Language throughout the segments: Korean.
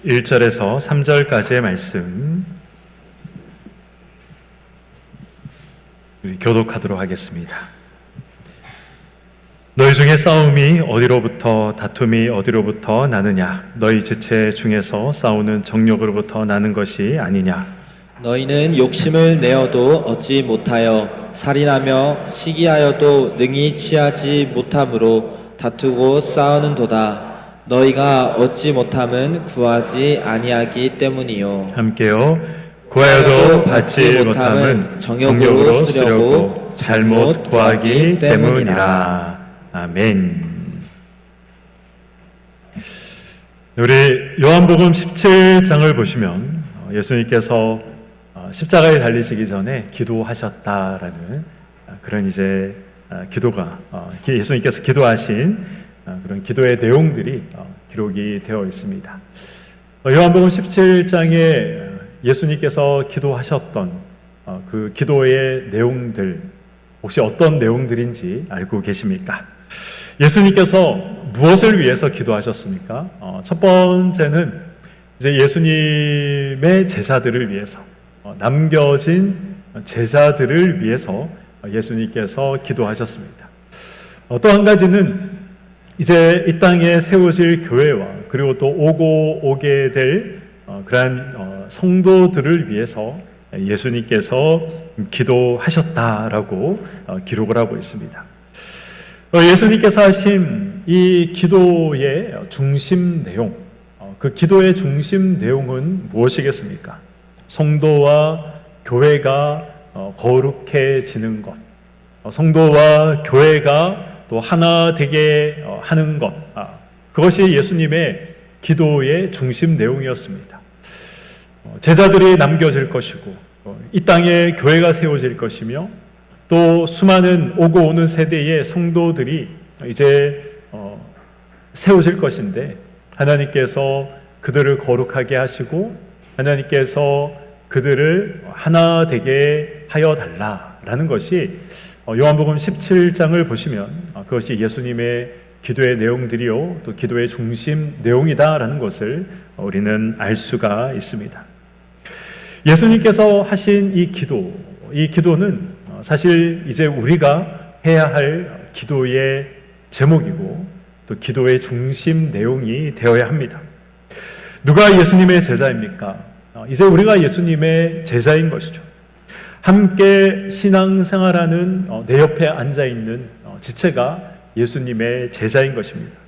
1절에서 3절까지의 말씀 교독하도록 하겠습니다. 너희 중에 싸움이 어디로부터 다툼이 어디로부터 나느냐 너희 지체 중에서 싸우는 정욕으로부터 나는 것이 아니냐 너희는 욕심을 내어도 얻지 못하여 살인하며 시기하여도 능히 취하지 못함으로 다투고 싸우는도다. 너희가 얻지 못함은 구하지 아니하기 때문이요. 함께요. 구하여도 받지 못함은 정욕으로 쓰려고 잘못 구하기 때문이라. 아멘. 우리 요한복음 17장을 보시면 어, 예수님께서 어, 십자가에 달리시기 전에 기도하셨다라는 어, 그런 이제 어, 기도가 어, 예수님께서 기도하신 어, 그런 기도의 내용들이 어, 기록이 되어 있습니다. 어, 요한복음 17장에 예수님께서 기도하셨던 어, 그 기도의 내용들 혹시 어떤 내용들인지 알고 계십니까? 예수님께서 무엇을 위해서 기도하셨습니까? 어, 첫 번째는 이제 예수님의 제자들을 위해서 어, 남겨진 제자들을 위해서 예수님께서 기도하셨습니다. 어, 또한 가지는 이제 이 땅에 세워질 교회와 그리고 또 오고 오게 될 어, 그러한 어, 성도들을 위해서 예수님께서 기도하셨다라고 어, 기록을 하고 있습니다. 어, 예수님께서 하신 이 기도의 중심 내용, 어, 그 기도의 중심 내용은 무엇이겠습니까? 성도와 교회가 어, 거룩해지는 것, 어, 성도와 교회가 또 하나 되게 어, 하는 것, 아, 그것이 예수님의 기도의 중심 내용이었습니다. 어, 제자들이 남겨질 것이고 어, 이 땅에 교회가 세워질 것이며 또 수많은 오고 오는 세대의 성도들이 이제 어, 세워질 것인데 하나님께서 그들을 거룩하게 하시고 하나님께서 그들을 하나 되게 하여 달라라는 것이 어, 요한복음 17장을 보시면 어, 그것이 예수님의 기도의 내용들이요 또 기도의 중심 내용이다라는 것을 우리는 알 수가 있습니다. 예수님께서 하신 이 기도, 이 기도는 어, 사실 이제 우리가 해야 할 기도의 제목이고 또 기도의 중심 내용이 되어야 합니다. 누가 예수님의 제자입니까? 어, 이제 우리가 예수님의 제자인 것이죠. 함께 신앙생활하는 어, 내 옆에 앉아 있는 지체가 예수님의 제자인 것입니다.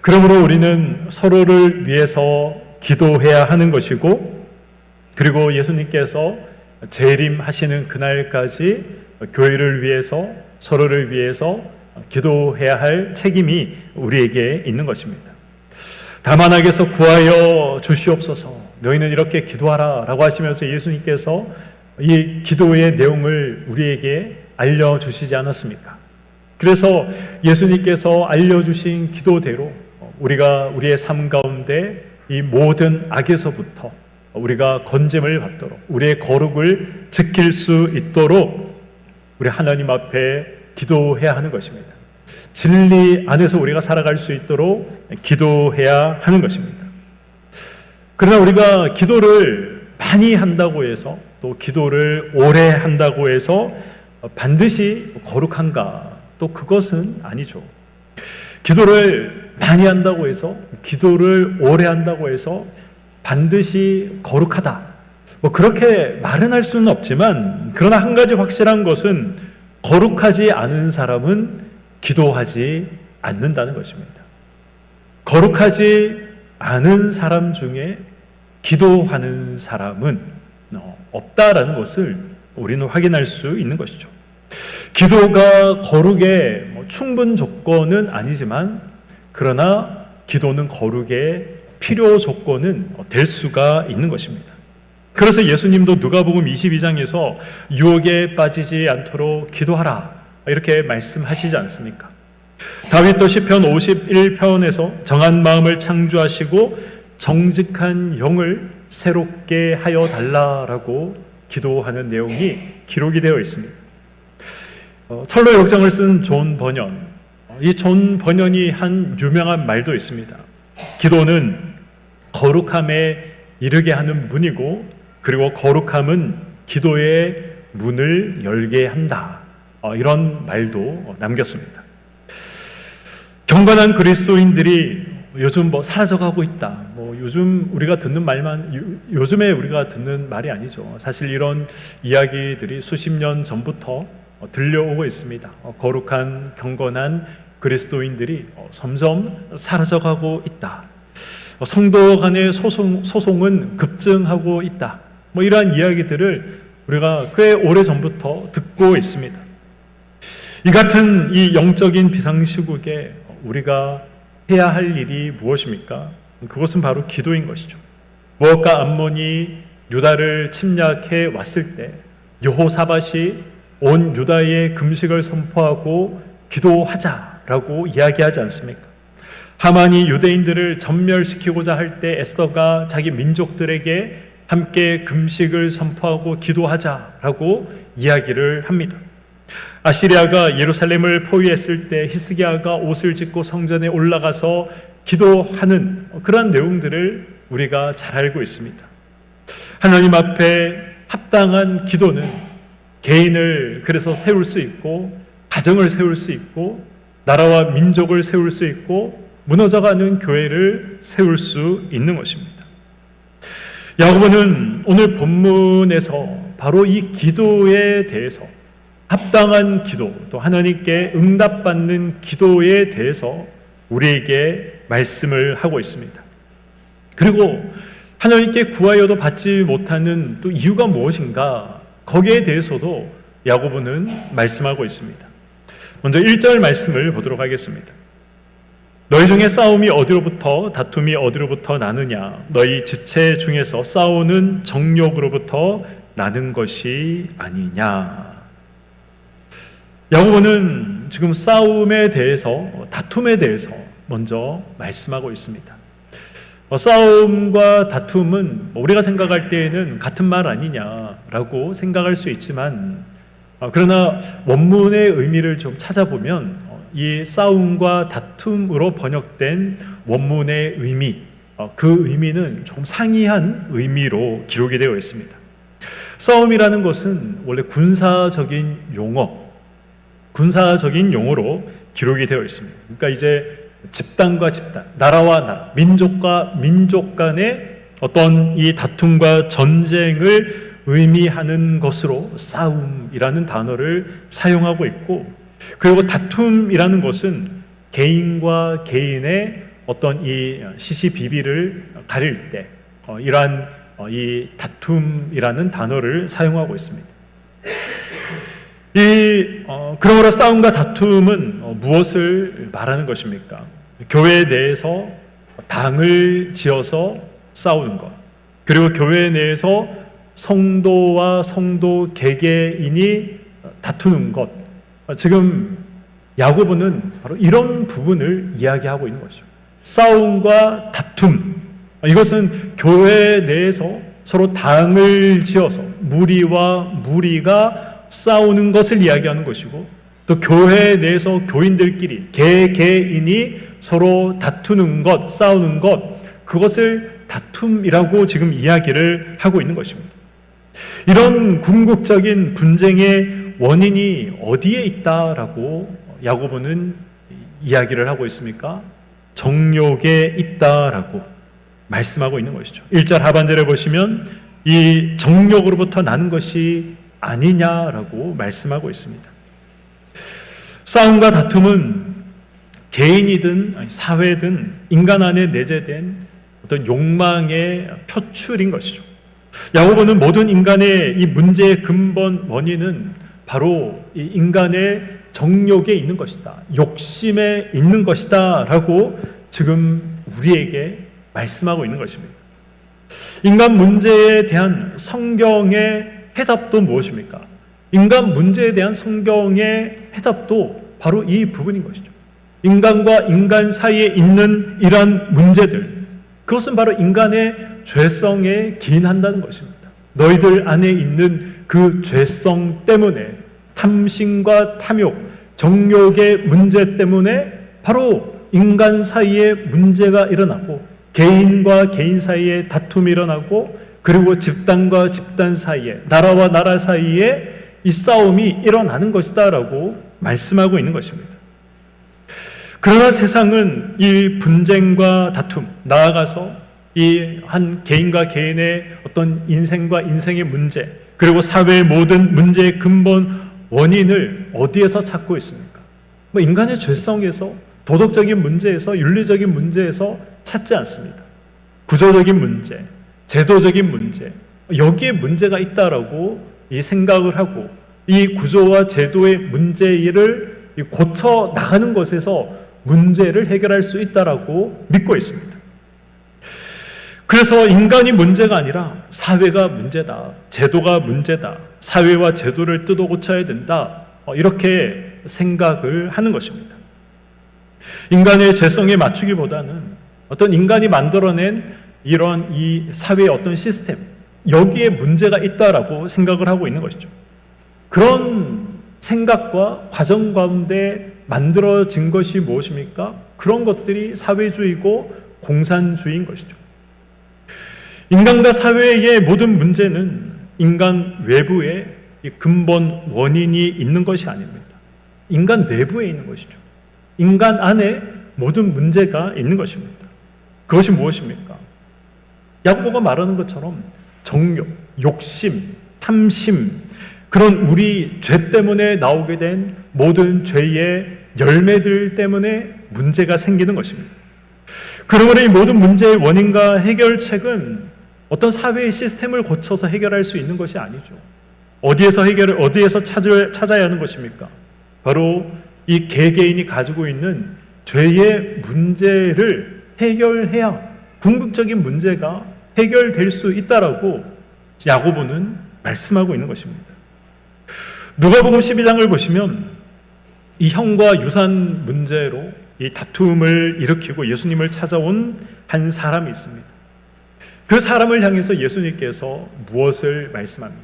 그러므로 우리는 서로를 위해서 기도해야 하는 것이고 그리고 예수님께서 재림하시는 그날까지 교회를 위해서 서로를 위해서 기도해야 할 책임이 우리에게 있는 것입니다. 다만하게서 구하여 주시옵소서. 너희는 이렇게 기도하라 라고 하시면서 예수님께서 이 기도의 내용을 우리에게 알려 주시지 않았습니까? 그래서 예수님께서 알려 주신 기도대로 우리가 우리의 삶 가운데 이 모든 악에서부터 우리가 건짐을 받도록 우리의 거룩을 지킬 수 있도록 우리 하나님 앞에 기도해야 하는 것입니다. 진리 안에서 우리가 살아갈 수 있도록 기도해야 하는 것입니다. 그러나 우리가 기도를 많이 한다고 해서 또 기도를 오래 한다고 해서 반드시 거룩한가? 또 그것은 아니죠. 기도를 많이 한다고 해서 기도를 오래 한다고 해서 반드시 거룩하다. 뭐 그렇게 말은 할 수는 없지만 그러나 한 가지 확실한 것은 거룩하지 않은 사람은 기도하지 않는다는 것입니다. 거룩하지 않은 사람 중에 기도하는 사람은 없다라는 것을 우리는 확인할 수 있는 것이죠. 기도가 거룩의 뭐 충분 조건은 아니지만 그러나 기도는 거룩의 필요 조건은 될 수가 있는 것입니다. 그래서 예수님도 누가복음 22장에서 유혹에 빠지지 않도록 기도하라 이렇게 말씀하시지 않습니까? 다윗도 시편 51편에서 정한 마음을 창조하시고 정직한 영을 새롭게 하여 달라라고 기도하는 내용이 기록이 되어 있습니다. 어, 철로 역정을 쓴 존 번연, 이 존 번연이 한 유명한 말도 있습니다. 기도는 거룩함에 이르게 하는 문이고 그리고 거룩함은 기도의 문을 열게 한다. 어, 이런 말도 남겼습니다. 경건한 그리스도인들이 요즘 뭐 사라져가고 있다. 뭐 요즘 우리가 듣는 말만 요, 요즘에 우리가 듣는 말이 아니죠. 사실 이런 이야기들이 수십 년 전부터 어, 들려오고 있습니다. 어, 거룩한 경건한 그리스도인들이 어, 점점 사라져가고 있다. 어, 성도 간의 소송, 소송은 급증하고 있다. 뭐 이러한 이야기들을 우리가 꽤 오래 전부터 듣고 있습니다. 이 같은 이 영적인 비상시국에 우리가 해야 할 일이 무엇입니까? 그것은 바로 기도인 것이죠. 모압과 암몬이 유다를 침략해 왔을 때 여호사밧이 온 유다의 금식을 선포하고 기도하자라고 이야기하지 않습니까? 하만이 유대인들을 전멸시키고자 할 때 에스더가 자기 민족들에게 함께 금식을 선포하고 기도하자라고 이야기를 합니다. 아시리아가 예루살렘을 포위했을 때 히스기야가 옷을 찢고 성전에 올라가서 기도하는 그러한 내용들을 우리가 잘 알고 있습니다. 하나님 앞에 합당한 기도는 개인을 그래서 세울 수 있고 가정을 세울 수 있고 나라와 민족을 세울 수 있고 무너져가는 교회를 세울 수 있는 것입니다. 야고보는 오늘 본문에서 바로 이 기도에 대해서 합당한 기도, 또 하나님께 응답받는 기도에 대해서 우리에게 말씀을 하고 있습니다. 그리고 하나님께 구하여도 받지 못하는 또 이유가 무엇인가? 거기에 대해서도 야고보는 말씀하고 있습니다. 먼저 1절 말씀을 보도록 하겠습니다. 너희 중에 싸움이 어디로부터 다툼이 어디로부터 나느냐 너희 지체 중에서 싸우는 정욕으로부터 나는 것이 아니냐 야고보는 지금 싸움에 대해서 다툼에 대해서 먼저 말씀하고 있습니다. 어, 싸움과 다툼은 뭐 우리가 생각할 때에는 같은 말 아니냐라고 생각할 수 있지만 어, 그러나 원문의 의미를 좀 찾아보면 어, 이 싸움과 다툼으로 번역된 원문의 의미 그 의미는 좀 상이한 의미로 기록이 되어 있습니다. 싸움이라는 것은 원래 군사적인 용어 군사적인 용어로 기록이 되어 있습니다. 그러니까 이제 집단과 집단, 나라와 나라, 민족과 민족 간의 어떤 이 다툼과 전쟁을 의미하는 것으로 싸움이라는 단어를 사용하고 있고, 그리고 다툼이라는 것은 개인과 개인의 어떤 이 시시비비를 가릴 때, 어, 이러한 어, 이 다툼이라는 단어를 사용하고 있습니다. 이 어, 그러므로 싸움과 다툼은 어, 무엇을 말하는 것입니까? 교회 내에서 당을 지어서 싸우는 것, 그리고 교회 내에서 성도와 성도 개개인이 다투는 것. 지금 야고보는 바로 이런 부분을 이야기하고 있는 것이죠. 싸움과 다툼. 이것은 교회 내에서 서로 당을 지어서 무리와 무리가 싸우는 것을 이야기하는 것이고 또 교회 내에서 교인들끼리 개개인이 서로 다투는 것, 싸우는 것 그것을 다툼이라고 지금 이야기를 하고 있는 것입니다. 이런 궁극적인 분쟁의 원인이 어디에 있다라고 야고보는 이야기를 하고 있습니까? 정욕에 있다라고 말씀하고 있는 것이죠. 1절 하반절에 보시면 이 정욕으로부터 나는 것이 아니냐라고 말씀하고 있습니다. 싸움과 다툼은 개인이든 사회든 인간 안에 내재된 어떤 욕망의 표출인 것이죠. 야고보는 모든 인간의 이 문제의 근본 원인은 바로 이 인간의 정욕에 있는 것이다. 욕심에 있는 것이다. 라고 지금 우리에게 말씀하고 있는 것입니다. 인간 문제에 대한 성경의 해답도 무엇입니까? 인간 문제에 대한 성경의 해답도 바로 이 부분인 것이죠. 인간과 인간 사이에 있는 이러한 문제들, 그것은 바로 인간의 죄성에 기인한다는 것입니다. 너희들 안에 있는 그 죄성 때문에 탐심과 탐욕, 정욕의 문제 때문에 바로 인간 사이에 문제가 일어나고 개인과 개인 사이에 다툼이 일어나고 그리고 집단과 집단 사이에 나라와 나라 사이에 이 싸움이 일어나는 것이다라고 말씀하고 있는 것입니다. 그러나 세상은 이 분쟁과 다툼, 나아가서 이 한 개인과 개인의 어떤 인생과 인생의 문제, 그리고 사회의 모든 문제의 근본 원인을 어디에서 찾고 있습니까? 뭐 인간의 죄성에서, 도덕적인 문제에서, 윤리적인 문제에서 찾지 않습니다. 구조적인 문제, 제도적인 문제, 여기에 문제가 있다라고 이 생각을 하고 이 구조와 제도의 문제를 고쳐 나가는 것에서 문제를 해결할 수 있다라고 믿고 있습니다. 그래서 인간이 문제가 아니라 사회가 문제다. 제도가 문제다. 사회와 제도를 뜯어 고쳐야 된다. 어, 이렇게 생각을 하는 것입니다. 인간의 재성에 맞추기보다는 어떤 인간이 만들어낸 이런 이 사회의 어떤 시스템, 여기에 문제가 있다라고 생각을 하고 있는 것이죠. 그런 생각과 과정 가운데 만들어진 것이 무엇입니까? 그런 것들이 사회주의고 공산주의인 것이죠. 인간과 사회의 모든 문제는 인간 외부에 이 근본 원인이 있는 것이 아닙니다. 인간 내부에 있는 것이죠. 인간 안에 모든 문제가 있는 것입니다. 그것이 무엇입니까? 야고보가 말하는 것처럼 정욕, 욕심, 탐심, 그런 우리 죄 때문에 나오게 된 모든 죄의 열매들 때문에 문제가 생기는 것입니다. 그러므로 이 모든 문제의 원인과 해결책은 어떤 사회의 시스템을 고쳐서 해결할 수 있는 것이 아니죠. 어디에서 해결을 어디에서 찾을, 찾아야 하는 것입니까? 바로 이 개개인이 가지고 있는 죄의 문제를 해결해야 궁극적인 문제가 해결될 수 있다라고 야고보는 말씀하고 있는 것입니다. 누가복음 12장을 보시면 이 형과 유산 문제로 이 다툼을 일으키고 예수님을 찾아온 한 사람이 있습니다. 그 사람을 향해서 예수님께서 무엇을 말씀합니까?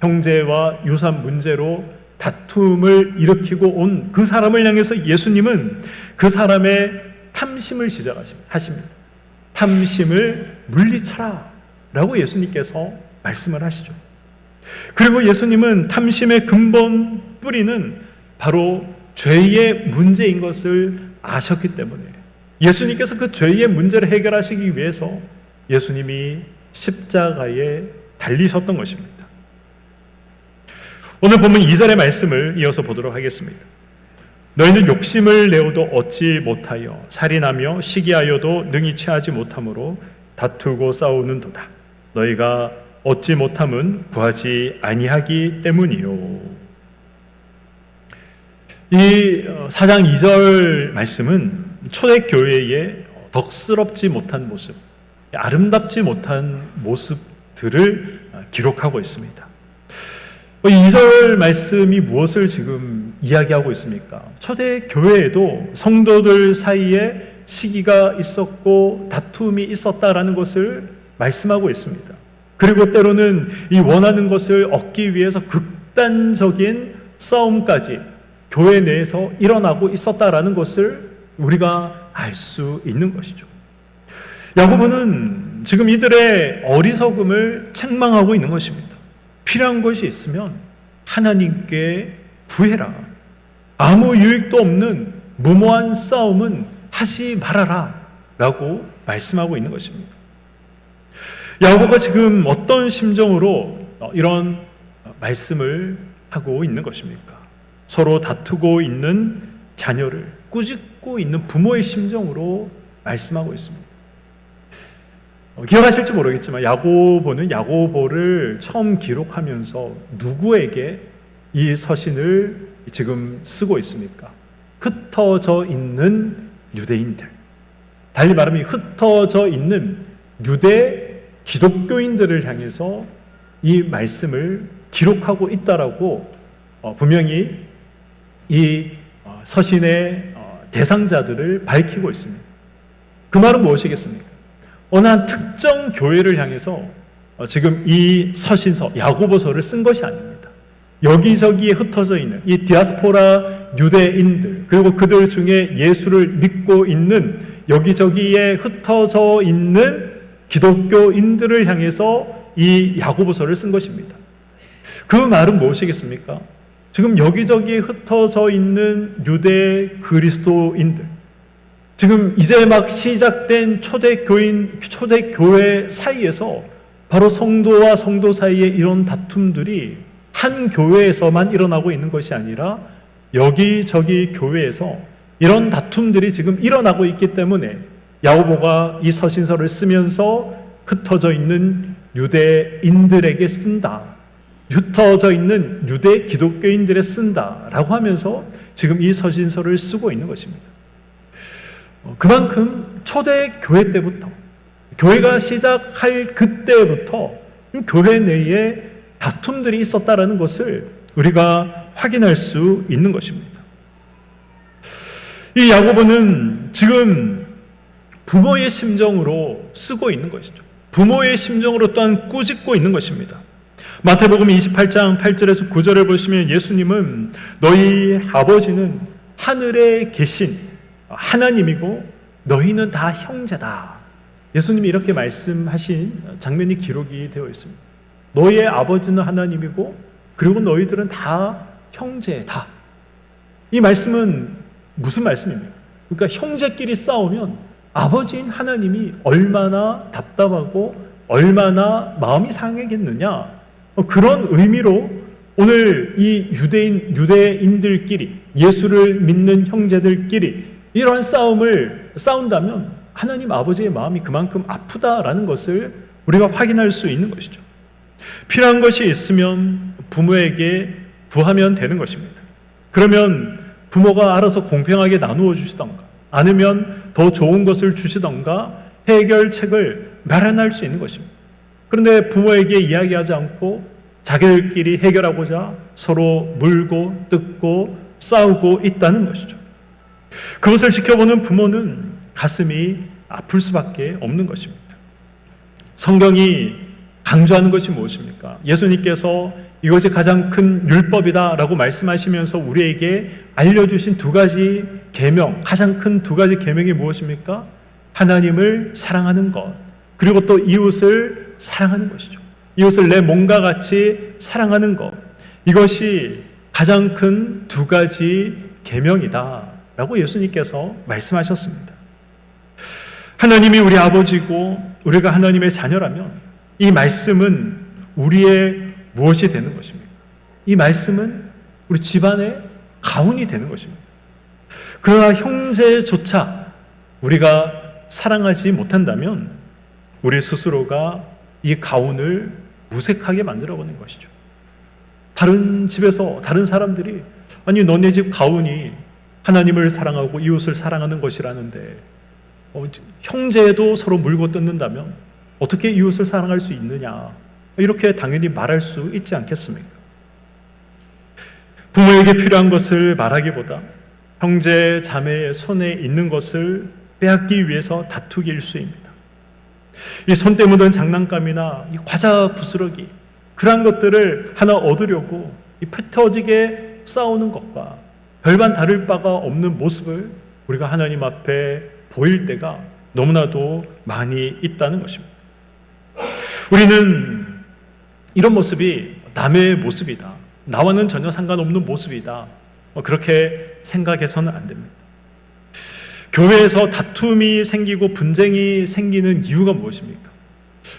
형제와 유산 문제로 다툼을 일으키고 온 그 사람을 향해서 예수님은 그 사람의 탐심을 지적하십니다. 탐심을 물리쳐라. 라고 예수님께서 말씀을 하시죠. 그리고 예수님은 탐심의 근본 뿌리는 바로 죄의 문제인 것을 아셨기 때문에 예수님께서 그 죄의 문제를 해결하시기 위해서 예수님이 십자가에 달리셨던 것입니다. 오늘 보면 2절의 말씀을 이어서 보도록 하겠습니다. 너희는 욕심을 내어도 얻지 못하여 살인하며 시기하여도 능히 취하지 못함으로 다투고 싸우는도다. 너희가 얻지 못함은 구하지 아니하기 때문이요. 이 4장 2절 말씀은 초대교회의 덕스럽지 못한 모습, 아름답지 못한 모습들을 기록하고 있습니다. 2절 말씀이 무엇을 지금 이야기하고 있습니까? 초대 교회에도 성도들 사이에 시기가 있었고 다툼이 있었다라는 것을 말씀하고 있습니다. 그리고 때로는 이 원하는 것을 얻기 위해서 극단적인 싸움까지 교회 내에서 일어나고 있었다라는 것을 우리가 알 수 있는 것이죠. 야고보는 지금 이들의 어리석음을 책망하고 있는 것입니다. 필요한 것이 있으면 하나님께 구해라. 아무 유익도 없는 무모한 싸움은 하지 말아라. 라고 말씀하고 있는 것입니다. 야고보가 지금 어떤 심정으로 이런 말씀을 하고 있는 것입니까? 서로 다투고 있는 자녀를 꾸짖고 있는 부모의 심정으로 말씀하고 있습니다. 어, 기억하실지 모르겠지만 야고보는 야고보를 처음 기록하면서 누구에게 이 서신을 지금 쓰고 있습니까? 흩어져 있는 유대인들. 달리 말하면 흩어져 있는 유대 기독교인들을 향해서 이 말씀을 기록하고 있다라고 어, 분명히 이 어, 서신의 대상자들을 밝히고 있습니다. 그 말은 무엇이겠습니까? 어느 한 특정 교회를 향해서 어, 지금 이 서신서 야고보서를 쓴 것이 아닙니다. 여기저기에 흩어져 있는 이 디아스포라 유대인들 그리고 그들 중에 예수를 믿고 있는 여기저기에 흩어져 있는 기독교인들을 향해서 이 야고보서를 쓴 것입니다. 그 말은 무엇이겠습니까? 지금 여기저기에 흩어져 있는 유대 그리스도인들, 지금 이제 막 시작된 초대교인, 초대교회 사이에서 바로 성도와 성도 사이에 이런 다툼들이 한 교회에서만 일어나고 있는 것이 아니라 여기저기 교회에서 이런 다툼들이 지금 일어나고 있기 때문에 야고보가 이 서신서를 쓰면서 흩어져 있는 유대인들에게 쓴다. 흩어져 있는 유대 기독교인들에 쓴다라고 하면서 지금 이 서신서를 쓰고 있는 것입니다. 어, 그만큼 초대 교회 때부터 교회가 시작할 그때부터 교회 내에 다툼들이 있었다라는 것을 우리가 확인할 수 있는 것입니다. 이 야고보는 지금 부모의 심정으로 쓰고 있는 것이죠. 부모의 심정으로 또한 꾸짖고 있는 것입니다. 마태복음 28장 8절에서 9절을 보시면 예수님은 너희 아버지는 하늘에 계신 하나님이고 너희는 다 형제다. 예수님이 이렇게 말씀하신 장면이 기록이 되어 있습니다. 너희의 아버지는 하나님이고 그리고 너희들은 다 형제다. 이 말씀은 무슨 말씀입니까? 그러니까 형제끼리 싸우면 아버지인 하나님이 얼마나 답답하고 얼마나 마음이 상하겠느냐. 그런 의미로 오늘 이 유대인, 유대인들끼리 예수를 믿는 형제들끼리 이러한 싸움을 싸운다면 하나님 아버지의 마음이 그만큼 아프다라는 것을 우리가 확인할 수 있는 것이죠. 필요한 것이 있으면 부모에게 구하면 되는 것입니다. 그러면 부모가 알아서 공평하게 나누어 주시던가 아니면 더 좋은 것을 주시던가 해결책을 마련할 수 있는 것입니다. 그런데 부모에게 이야기하지 않고 자기들끼리 해결하고자 서로 물고 뜯고 싸우고 있다는 것이죠. 그것을 지켜보는 부모는 가슴이 아플 수밖에 없는 것입니다. 성경이 강조하는 것이 무엇입니까? 예수님께서 이것이 가장 큰 율법이다라고 말씀하시면서 우리에게 알려주신 두 가지 계명, 가장 큰 두 가지 계명이 무엇입니까? 하나님을 사랑하는 것, 그리고 또 이웃을 사랑하는 것이죠. 이웃을 내 몸과 같이 사랑하는 것, 이것이 가장 큰 두 가지 계명이다라고 예수님께서 말씀하셨습니다. 하나님이 우리 아버지고 우리가 하나님의 자녀라면 이 말씀은 우리의 무엇이 되는 것입니까? 이 말씀은 우리 집안의 가훈이 되는 것입니다. 그러나 형제조차 우리가 사랑하지 못한다면 우리 스스로가 이 가훈을 무색하게 만들어버린 것이죠. 다른 집에서 다른 사람들이 아니 너네 집 가훈이 하나님을 사랑하고 이웃을 사랑하는 것이라는데 어, 형제도 서로 물고 뜯는다면 어떻게 이웃을 사랑할 수 있느냐 이렇게 당연히 말할 수 있지 않겠습니까? 부모에게 필요한 것을 말하기보다 형제 자매의 손에 있는 것을 빼앗기 위해서 다투기 일수입니다. 이 손때 묻은 장난감이나 이 과자 부스러기 그러한 것들을 하나 얻으려고 이 흩어지게 싸우는 것과 별반 다를 바가 없는 모습을 우리가 하나님 앞에 보일 때가 너무나도 많이 있다는 것입니다. 우리는 이런 모습이 남의 모습이다. 나와는 전혀 상관없는 모습이다. 뭐 그렇게 생각해서는 안 됩니다. 교회에서 다툼이 생기고 분쟁이 생기는 이유가 무엇입니까?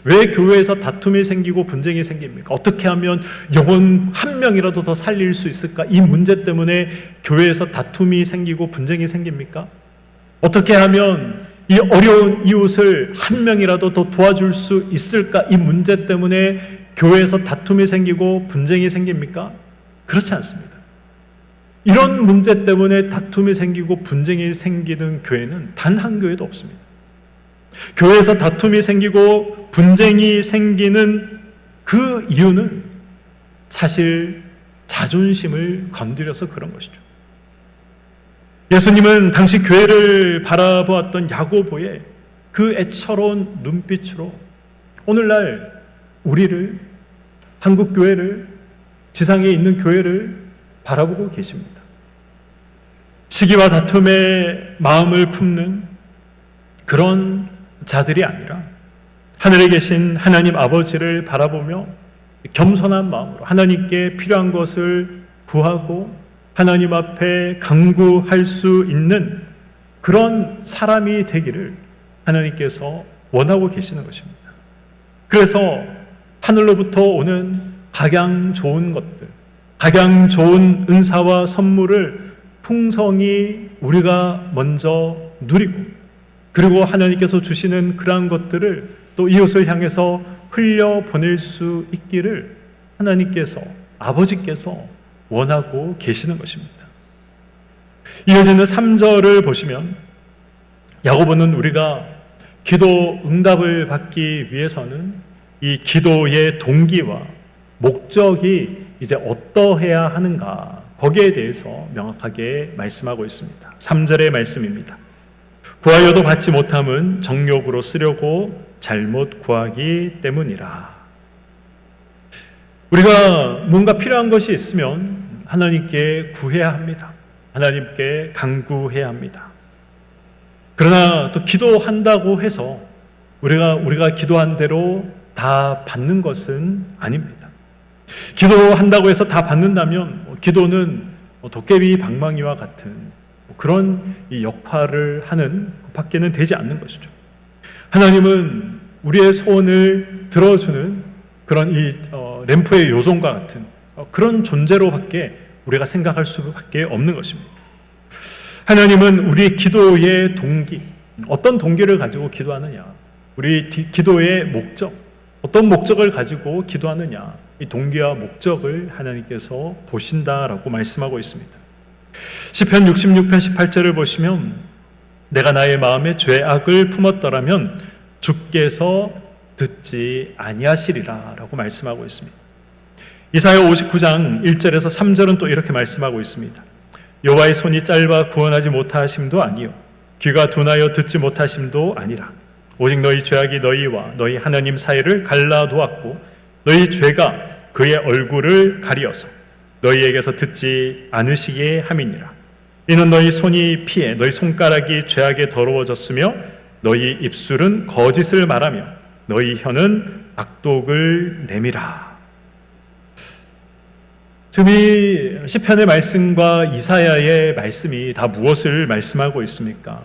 왜 교회에서 다툼이 생기고 분쟁이 생깁니까? 어떻게 하면 영혼 한 명이라도 더 살릴 수 있을까? 이 문제 때문에 교회에서 다툼이 생기고 분쟁이 생깁니까? 어떻게 하면 이 어려운 이웃을 한 명이라도 더 도와줄 수 있을까? 이 문제 때문에 교회에서 다툼이 생기고 분쟁이 생깁니까? 그렇지 않습니다. 이런 문제 때문에 다툼이 생기고 분쟁이 생기는 교회는 단 한 교회도 없습니다. 교회에서 다툼이 생기고 분쟁이 생기는 그 이유는 사실 자존심을 건드려서 그런 것이죠. 예수님은 당시 교회를 바라보았던 야고보의 그 애처로운 눈빛으로 오늘날 우리를 한국 교회를 지상에 있는 교회를 바라보고 계십니다. 시기와 다툼에 마음을 품는 그런 자들이 아니라 하늘에 계신 하나님 아버지를 바라보며 겸손한 마음으로 하나님께 필요한 것을 구하고 하나님 앞에 강구할 수 있는 그런 사람이 되기를 하나님께서 원하고 계시는 것입니다. 그래서 하늘로부터 오는 각양 좋은 것들, 각양 좋은 은사와 선물을 풍성히 우리가 먼저 누리고 그리고 하나님께서 주시는 그러한 것들을 또 이웃을 향해서 흘려 보낼 수 있기를 하나님께서 아버지께서 원하고 계시는 것입니다. 이어지는 3절을 보시면 야고보는 우리가 기도 응답을 받기 위해서는 이 기도의 동기와 목적이 이제 어떠해야 하는가 거기에 대해서 명확하게 말씀하고 있습니다. 3절의 말씀입니다. 구하여도 받지 못함은 정욕으로 쓰려고 잘못 구하기 때문이라. 우리가 뭔가 필요한 것이 있으면 하나님께 구해야 합니다. 하나님께 간구해야 합니다. 그러나 또 기도한다고 해서 우리가 우리가 기도한 대로 다 받는 것은 아닙니다. 기도한다고 해서 다 받는다면 뭐 기도는 뭐 도깨비 방망이와 같은 뭐 그런 이 역할을 하는 밖에는 되지 않는 것이죠. 하나님은 우리의 소원을 들어주는 그런 이 어, 램프의 요정과 같은 어, 그런 존재로밖에 우리가 생각할 수밖에 없는 것입니다. 하나님은 우리 기도의 동기, 어떤 동기를 가지고 기도하느냐, 우리 디- 기도의 목적, 어떤 목적을 가지고 기도하느냐, 이 동기와 목적을 하나님께서 보신다라고 말씀하고 있습니다. 시편 66편 18절을 보시면 내가 나의 마음에 죄악을 품었더라면 주께서 듣지 아니하시리라라고 말씀하고 있습니다. 이사야 59장 1절에서 3절은 또 이렇게 말씀하고 있습니다. 여호와의 손이 짧아 구원하지 못하심도 아니요 귀가 둔하여 듣지 못하심도 아니라. 오직 너희 죄악이 너희와 너희 하나님 사이를 갈라두었고 너희 죄가 그의 얼굴을 가리어서 너희에게서 듣지 않으시게 함이니라. 이는 너희 손이 피해 너희 손가락이 죄악에 더러워졌으며 너희 입술은 거짓을 말하며 너희 혀는 악독을 내밀아 지금 이 시편의 말씀과 이사야의 말씀이 다 무엇을 말씀하고 있습니까?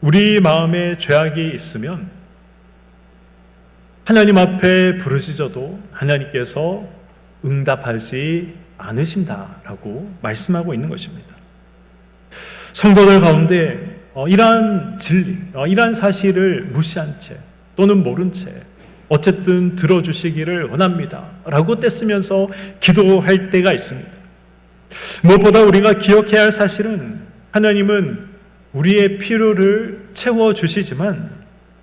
우리 마음에 죄악이 있으면 하나님 앞에 부르짖어도 하나님께서 응답하지 않으신다라고 말씀하고 있는 것입니다. 성도들 가운데 어, 이러한 진리, 어, 이러한 사실을 무시한 채 또는 모른 채 어쨌든 들어주시기를 원합니다. 라고 떼쓰면서 기도할 때가 있습니다. 무엇보다 우리가 기억해야 할 사실은 하나님은 우리의 필요를 채워주시지만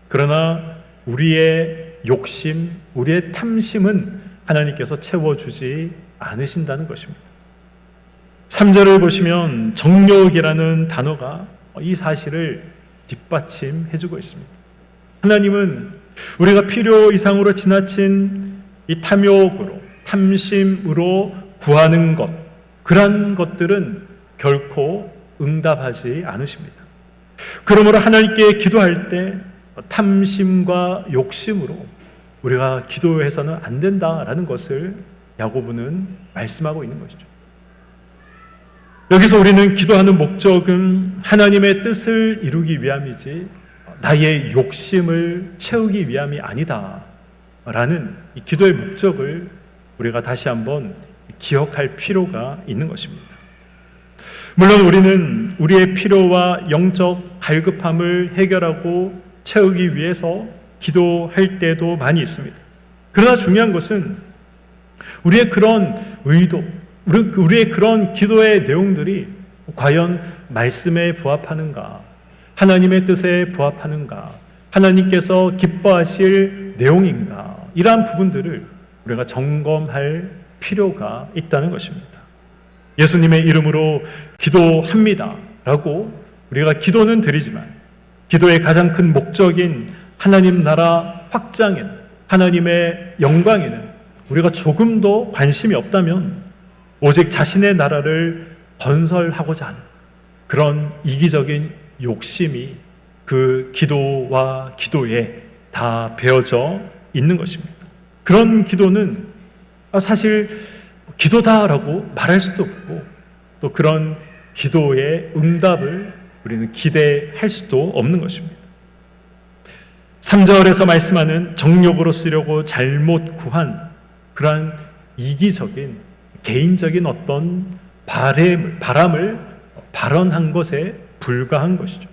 그러나 우리의 욕심, 우리의 탐심은 하나님께서 채워주지 않으신다는 것입니다. 3절을 보시면 정욕이라는 단어가 이 사실을 뒷받침해주고 있습니다. 하나님은 우리가 필요 이상으로 지나친 이 탐욕으로, 탐심으로 구하는 것, 그러한 것들은 결코 응답하지 않으십니다. 그러므로 하나님께 기도할 때 탐심과 욕심으로 우리가 기도해서는 안 된다라는 것을 야고보는 말씀하고 있는 것이죠. 여기서 우리는 기도하는 목적은 하나님의 뜻을 이루기 위함이지 나의 욕심을 채우기 위함이 아니다. 라는 이 기도의 목적을 우리가 다시 한번 기억할 필요가 있는 것입니다. 물론 우리는 우리의 필요와 영적 갈급함을 해결하고 채우기 위해서 기도할 때도 많이 있습니다. 그러나 중요한 것은 우리의 그런 의도, 우리- 우리의 그런 기도의 내용들이 과연 말씀에 부합하는가, 하나님의 뜻에 부합하는가, 하나님께서 기뻐하실 내용인가, 이러한 부분들을 우리가 점검할 필요가 있다는 것입니다. 예수님의 이름으로 기도합니다. 라고 우리가 기도는 드리지만, 기도의 가장 큰 목적인 하나님 나라 확장에는, 하나님의 영광에는 우리가 조금도 관심이 없다면, 오직 자신의 나라를 건설하고자 하는 그런 이기적인 욕심이 그 기도와 기도에 다 배어져 있는 것입니다. 그런 기도는 아, 사실 기도다라고 말할 수도 없고 또 그런 기도의 응답을 우리는 기대할 수도 없는 것입니다. 3절에서 말씀하는 정욕으로 쓰려고 잘못 구한 그러한 이기적인 개인적인 어떤 바램, 바람을 발언한 것에 불과한 것이죠.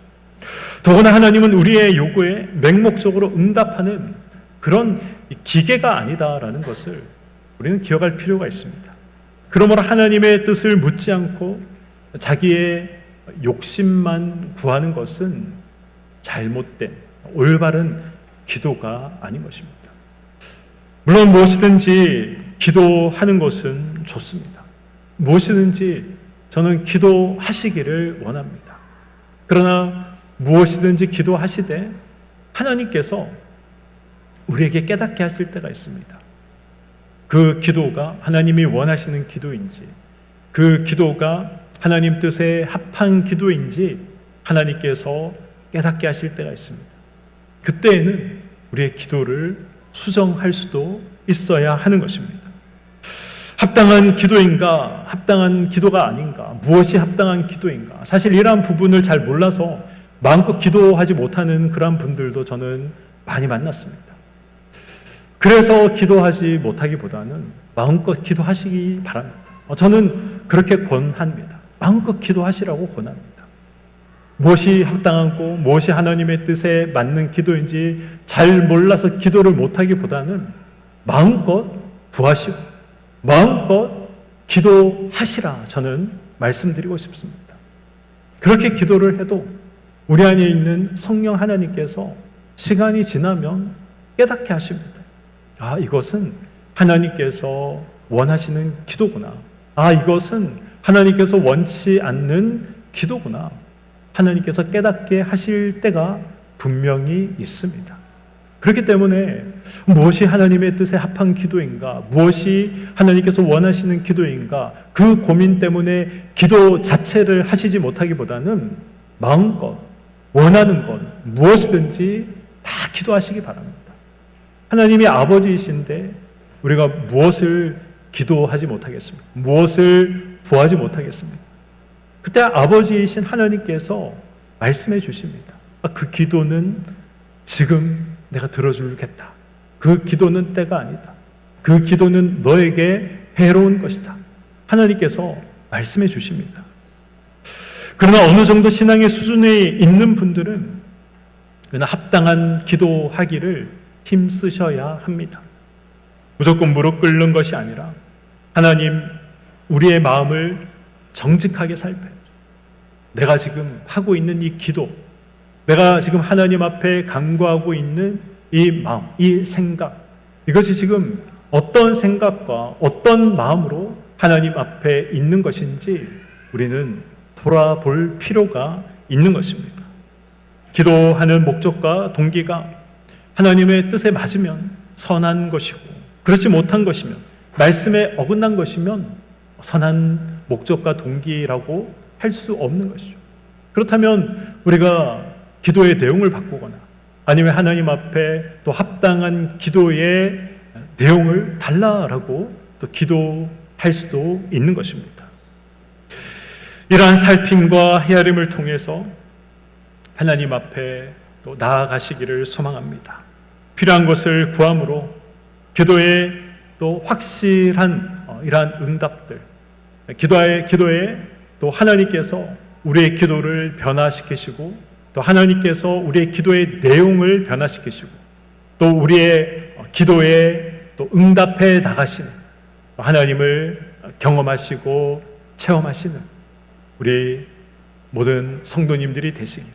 더구나 하나님은 우리의 요구에 맹목적으로 응답하는 그런 기계가 아니다라는 것을 우리는 기억할 필요가 있습니다. 그러므로 하나님의 뜻을 묻지 않고 자기의 욕심만 구하는 것은 잘못된 올바른 기도가 아닌 것입니다. 물론 무엇이든지 기도하는 것은 좋습니다. 무엇이든지 저는 기도하시기를 원합니다. 그러나 무엇이든지 기도하시되 하나님께서 우리에게 깨닫게 하실 때가 있습니다. 그 기도가 하나님이 원하시는 기도인지, 그 기도가 하나님 뜻에 합한 기도인지 하나님께서 깨닫게 하실 때가 있습니다. 그때에는 우리의 기도를 수정할 수도 있어야 하는 것입니다. 합당한 기도인가, 합당한 기도가 아닌가, 무엇이 합당한 기도인가. 사실 이러한 부분을 잘 몰라서 마음껏 기도하지 못하는 그러한 분들도 저는 많이 만났습니다. 그래서 기도하지 못하기보다는 마음껏 기도하시기 바랍니다. 어, 저는 그렇게 권합니다. 마음껏 기도하시라고 권합니다. 무엇이 합당하고 무엇이 하나님의 뜻에 맞는 기도인지 잘 몰라서 기도를 못하기보다는 마음껏 구하시고 마음껏 기도하시라 저는 말씀드리고 싶습니다. 그렇게 기도를 해도 우리 안에 있는 성령 하나님께서 시간이 지나면 깨닫게 하십니다. 아, 이것은 하나님께서 원하시는 기도구나. 아, 이것은 하나님께서 원치 않는 기도구나. 하나님께서 깨닫게 하실 때가 분명히 있습니다. 그렇기 때문에 무엇이 하나님의 뜻에 합한 기도인가, 무엇이 하나님께서 원하시는 기도인가, 그 고민 때문에 기도 자체를 하시지 못하기보다는 마음껏 원하는 것, 무엇이든지 다 기도하시기 바랍니다. 하나님이 아버지이신데 우리가 무엇을 기도하지 못하겠습니까? 무엇을 구하지 못하겠습니까? 그때 아버지이신 하나님께서 말씀해 주십니다. 아, 그 기도는 지금 내가 들어주겠다. 그 기도는 때가 아니다. 그 기도는 너에게 해로운 것이다. 하나님께서 말씀해 주십니다. 그러나 어느 정도 신앙의 수준에 있는 분들은 그러나 합당한 기도하기를 힘쓰셔야 합니다. 무조건 무릎 꿇는 것이 아니라 하나님 우리의 마음을 정직하게 살펴. 내가 지금 하고 있는 이 기도, 내가 지금 하나님 앞에 간구하고 있는 이 마음, 이 생각, 이것이 지금 어떤 생각과 어떤 마음으로 하나님 앞에 있는 것인지 우리는 돌아볼 필요가 있는 것입니다. 기도하는 목적과 동기가 하나님의 뜻에 맞으면 선한 것이고, 그렇지 못한 것이면, 말씀에 어긋난 것이면 선한 목적과 동기라고 할 수 없는 것이죠. 그렇다면 우리가 기도의 내용을 바꾸거나 아니면 하나님 앞에 또 합당한 기도의 내용을 달라라고 또 기도할 수도 있는 것입니다. 이러한 살핌과 헤아림을 통해서 하나님 앞에 또 나아가시기를 소망합니다. 필요한 것을 구함으로 기도에 또 확실한 어, 이러한 응답들, 기도의 기도에 또 하나님께서 우리의 기도를 변화시키시고 또 하나님께서 우리의 기도의 내용을 변화시키시고 또 우리의 기도에 또 응답해 나가시는 하나님을 경험하시고 체험하시는 우리 모든 성도님들이 되시길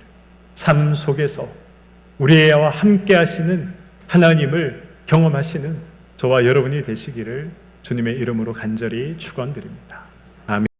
삶 속에서 우리와 함께 하시는 하나님을 경험하시는 저와 여러분이 되시기를 주님의 이름으로 간절히 축원드립니다.